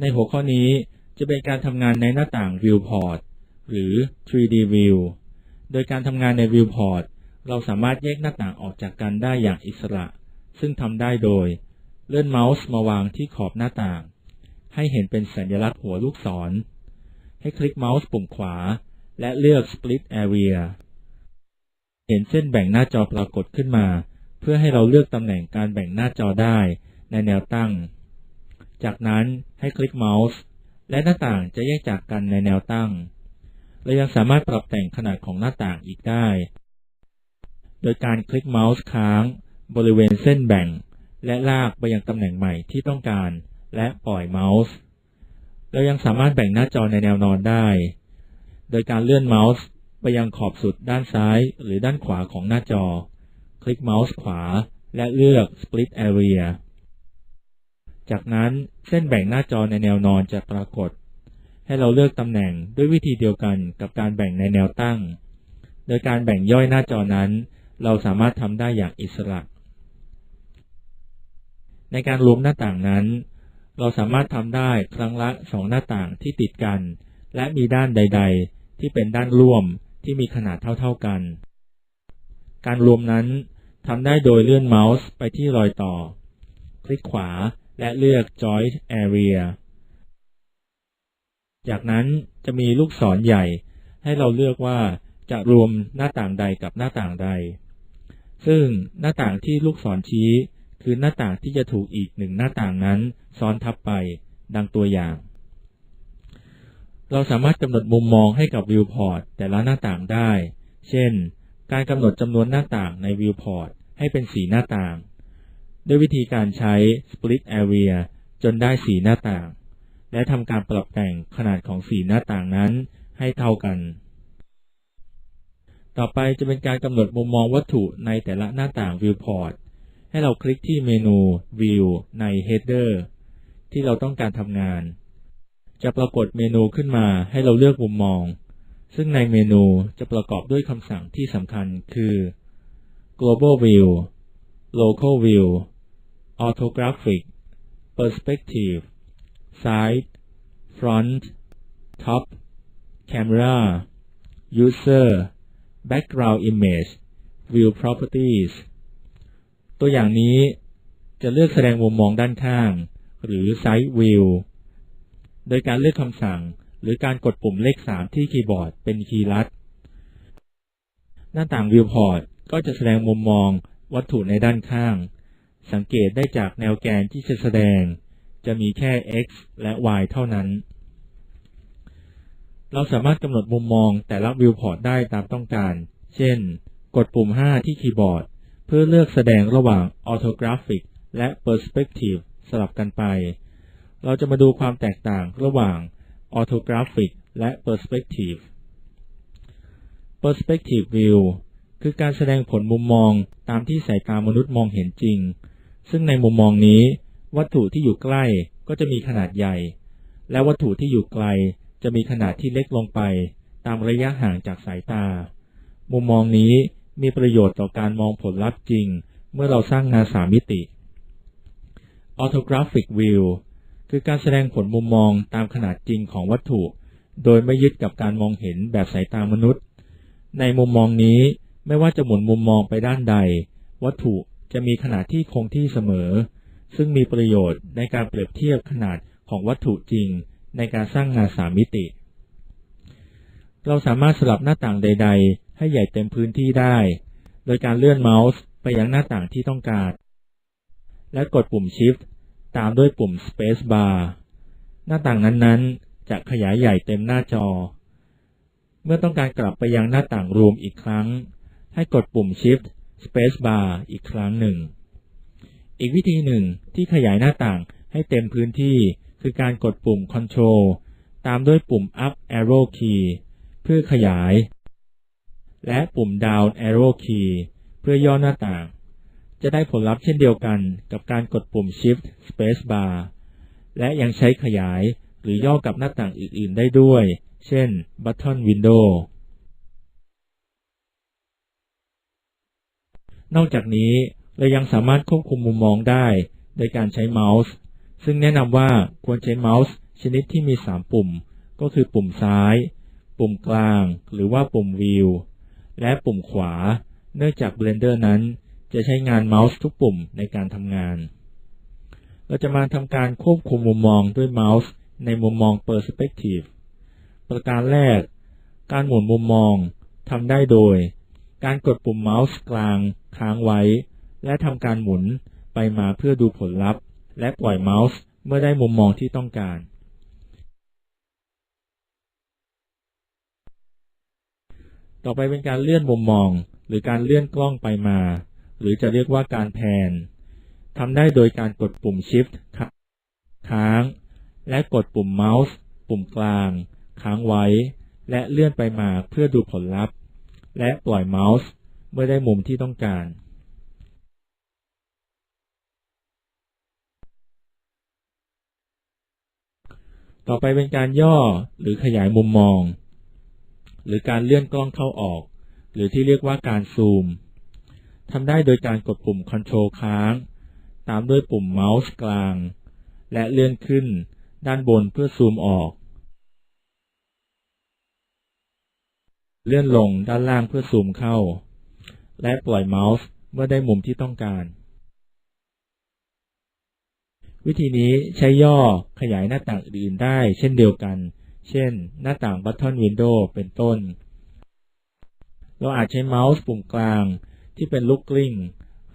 ในหัวข้อนี้จะเป็นการทำงานในหน้าต่าง Viewport หรือ 3D View โดยการทำงานใน Viewport เราสามารถแยกหน้าต่างออกจากกันได้อย่างอิสระ ซึ่งทำได้โดย เลื่อนเมาส์มาวางที่ขอบหน้าต่าง ให้เห็นเป็นสัญลักษณ์หัวลูกศร ให้คลิกเมาส์ปุ่มขวา และเลือก Split Area เห็นเส้นแบ่งหน้าจอปรากฏขึ้นมา เพื่อให้เราเลือกตำแหน่งการแบ่งหน้าจอได้ในแนวตั้ง จากนั้นให้คลิกเมาส์ และหน้าต่างจะแยกจากกันในแนวตั้ง เรายังสามารถปรับแต่งขนาดของหน้าต่างอีกได้ โดยการคลิกเมาส์ค้าง บริเวณเส้นแบ่ง และลากไปยังตำแหน่งใหม่ที่ต้องการ และปล่อยเมาส์ เรายังสามารถแบ่งหน้าจอในแนวนอนได้ โดยการเลื่อนเมาส์ไปยังขอบสุดด้านซ้ายหรือด้านขวาของหน้าจอ คลิกเมาส์ขวา และเลือก Split Area จากนั้นเส้นแบ่งหน้าจอในแนวนอนจะปรากฏ ให้เราเลือกตำแหน่งด้วยวิธีเดียวกันกับการแบ่งในแนวตั้ง โดยการแบ่งย่อยหน้าจอนั้น เราสามารถทำได้อย่างอิสระ ในการรวมหน้าต่างนั้น เราสามารถทำได้ครั้งละสองหน้าต่างที่ติดกัน และมีด้านใด ๆ ที่เป็นด้านร่วมที่มีขนาดเท่า ๆกัน การรวมนั้นทำได้โดยเลื่อนเมาส์ไปที่รอยต่อ คลิกขวา และเลือก Joint Area จากนั้นจะมีลูกศรใหญ่ ให้เราเลือกว่าจะรวมหน้าต่างใดกับหน้าต่างใด ซึ่งหน้าต่างที่ลูกศรชี้ คือหน้าต่างที่จะถูกอีกหนึ่งหน้าต่างนั้น ซ้อนทับไปดังตัวอย่าง เราสามารถกำหนดมุมมองให้กับ Viewport แต่ละหน้าต่างได้ เช่น การกำหนดจำนวนหน้าต่างใน Viewport ให้เป็นสีหน้าต่าง ด้วยวิธีการใช้ Split Area จนได้สีหน้าต่าง และทำการปรับแต่งขนาดของสีหน้าต่างนั้นให้เท่ากัน ต่อไปจะเป็นการกำหนดมุมมองวัตถุในแต่ละหน้าต่าง Viewport ให้เราคลิกที่เมนู View ใน Header ที่เราต้องการทำงาน จะปรากฏเมนูขึ้นมาให้เราเลือกมุมมอง ซึ่งในเมนูจะประกอบด้วยคำสั่งที่สำคัญคือ Global View Local View Orthographic Perspective Side Front Top Camera User Background Image View Properties ตัวอย่างนี้จะเลือกแสดงมุมมองด้านข้าง หรือ Side View โดยการเลือกคำสั่งหรือการกดปุ่มเลข 3 ที่คีย์บอร์ดเป็นคีย์ลัด หน้าต่าง Viewport ก็จะแสดงมุมมองวัตถุในด้านข้าง สังเกตได้จากแนวแกนที่จะแสดง จะมีแค่ x และ y เท่านั้น เราสามารถกำหนดมุมมองแต่ละวิวพอร์ตได้ตามต้องการ เช่น กดปุ่ม 5 ที่คีย์บอร์ด เพื่อเลือกแสดงระหว่าง Orthographic และ Perspective สลับกันไป เราจะมาดูความแตกต่างระหว่าง Orthographic และ Perspective Perspective View คือการแสดงผลมุมมองตามที่สายตามนุษย์มองเห็นจริง ซึ่งในมุมมองนี้ วัตถุที่อยู่ใกล้ก็จะมีขนาดใหญ่ และวัตถุที่อยู่ไกลจะมีขนาดที่เล็กลงไป ตามระยะห่างจากสายตา มุมมองนี้มีประโยชน์ต่อการมองผลลัพธ์จริง เมื่อเราสร้างงานสามมิติ Orthographic View คือการแสดงผลมุมมองตามขนาดจริงของวัตถุ โดยไม่ยึดกับการมองเห็นแบบสายตามนุษย์ ในมุมมองนี้ไม่ว่าจะหมุนมุมมองไปด้านใด วัตถุ จะมีขนาดที่คงที่เสมอ ซึ่งมีประโยชน์ในการเปรียบเทียบขนาดของวัตถุจริง ในการสร้างงานสามมิติ เราสามารถสลับหน้าต่างใด ๆ ให้ใหญ่เต็มพื้นที่ได้ โดยการเลื่อนเมาส์ไปยังหน้าต่างที่ต้องการ และกดปุ่ม Shift ตามด้วยปุ่ม Space Bar หน้าต่างนั้นๆ จะขยายใหญ่เต็มหน้าจอ เมื่อต้องการกลับไปยังหน้าต่างรวมอีกครั้ง ให้กดปุ่ม Shift Space Bar อีกครั้งหนึ่ง อีกวิธีหนึ่งที่ขยายหน้าต่างให้เต็มพื้นที่คือการกดปุ่ม Control ตามด้วยปุ่ม Up Arrow Key เพื่อขยาย และปุ่ม Down Arrow Key เพื่อย่อหน้าต่าง จะได้ผลลัพธ์เช่นเดียวกันกับการกดปุ่ม Shift Space Bar และยังใช้ขยายหรือย่อกับหน้าต่างอื่น ๆ ได้ด้วย เช่น Button Window นอกจากนี้เรายังสามารถควบคุมมุมมองได้ โดยการใช้เมาส์ ซึ่งแนะนำว่าควรใช้เมาส์ ชนิดที่มี 3 ปุ่ม ก็คือปุ่มซ้าย ปุ่มกลาง หรือว่าปุ่มวิว และปุ่มขวา เนื่องจาก Blender นั้น จะใช้งานเมาส์ทุกปุ่มในการทำงาน เราจะมาทำการควบคุมมุมมองด้วยเมาส์ ในมุมมอง Perspective ประการแรก การหมุนมุมมองทำได้โดย การกดปุ่มเมาส์กลางค้างไว้ และทำการหมุนไปมาเพื่อดูผลลัพธ์ และปล่อยเมาส์เมื่อได้มุมมองที่ต้องการ ต่อไปเป็นการเลื่อนมุมมอง หรือการเลื่อนกล้องไปมา หรือจะเรียกว่าการแพนทำได้โดยการกดปุ่ม Shift ค้าง และกดปุ่มเมาส์ปุ่มกลาง ค้างไว้ และเลื่อนไปมาเพื่อดูผลลัพธ์ และปล่อยเมาส์เมื่อได้มุมที่ต้องการ ต่อไปเป็นการย่อหรือขยายมุมมอง หรือการเลื่อนกล้องเข้าออก หรือที่เรียกว่าการซูมทำได้โดยการกดปุ่ม Ctrl ค้าง ตามด้วยปุ่มเมาส์กลาง และเลื่อนขึ้นด้านบนเพื่อซูมออก เลื่อนลงด้านล่างเพื่อซูมเข้า และปล่อยเมาส์เมื่อได้มุมที่ต้องการ วิธีนี้ใช้ย่อขยายหน้าต่างอื่นได้เช่นเดียวกัน เช่น หน้าต่าง Button Window เป็นต้น เราอาจใช้เมาส์ปุ่มกลางที่เป็นลูกกลิ้ง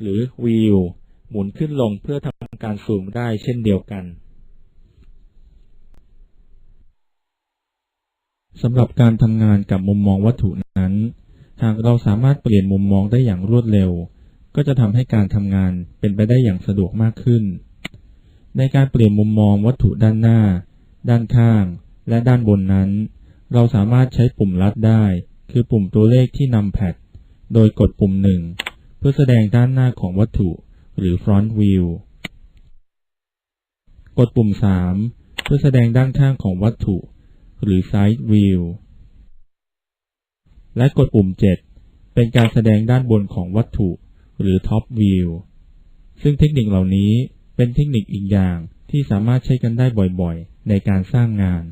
หรือวีลหมุนขึ้นลงเพื่อทำการซูมได้เช่นเดียวกัน สำหรับการทำงานกับมุมมองวัตถุนั้น หากเราสามารถเปลี่ยนมุมมองได้อย่างรวดเร็ว ก็จะทำให้การทำงานเป็นไปได้อย่างสะดวกมากขึ้น ในการเปลี่ยนมุมมองวัตถุด้านหน้า ด้านข้าง และด้านบนนั้น เราสามารถใช้ปุ่มลัดได้ คือปุ่มตัวเลขที่นำแพดโดยกดปุ่มหนึ่งเพื่อแสดงด้านหน้าของวัตถุ หรือ front view กดปุ่ม 3 เพื่อแสดงด้านข้างของวัตถุ หรือ side view และกดปุ่ม 7 เป็นการแสดงด้านบนของวัตถุ หรือ top view ซึ่งเทคนิคเหล่านี้เป็นเทคนิคอีกอย่างที่สามารถใช้กันได้บ่อยๆ ในการสร้างงาน